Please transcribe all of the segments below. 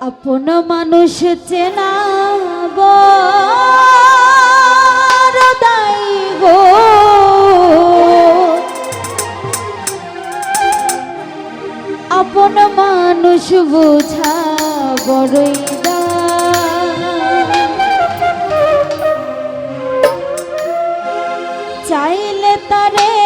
আপন মানুষ চেনা মানুষ বড়ই। চাইলে তারে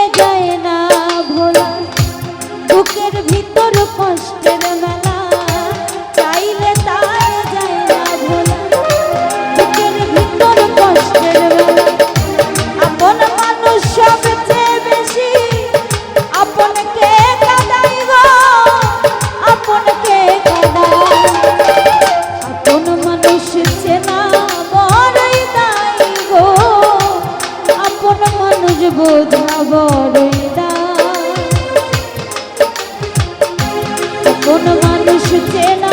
আপন মানুষ চেনা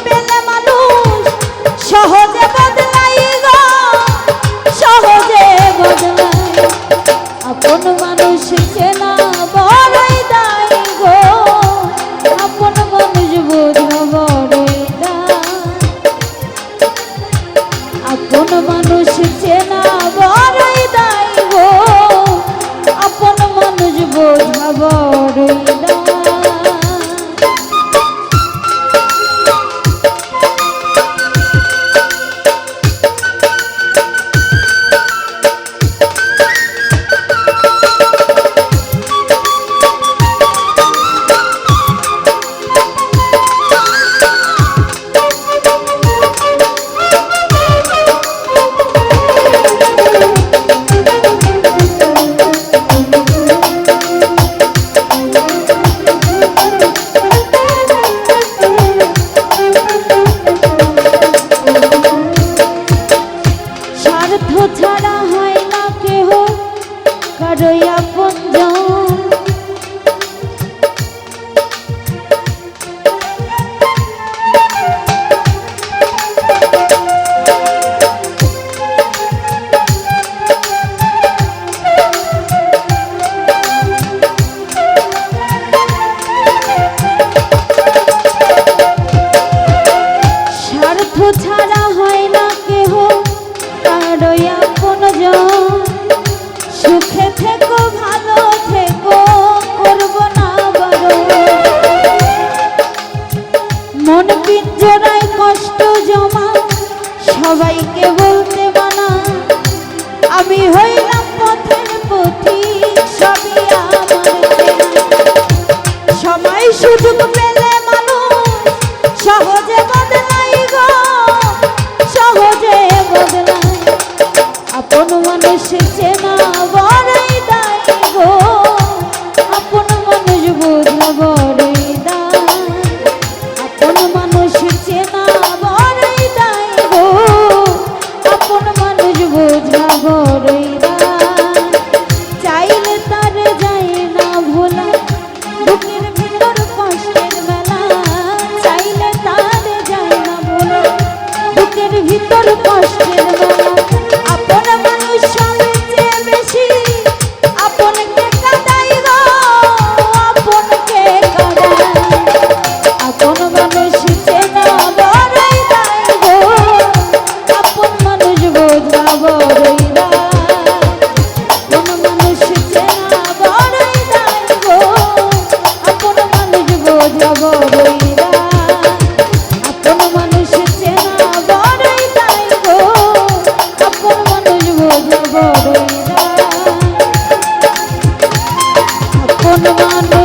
বড়ই কষ্ট জমা, সবাইকে বলতে মানা আমি হইলাম পথের পথিক সবই আমার সময় সুযোগ পেলে মানুষ সহজে মানুষ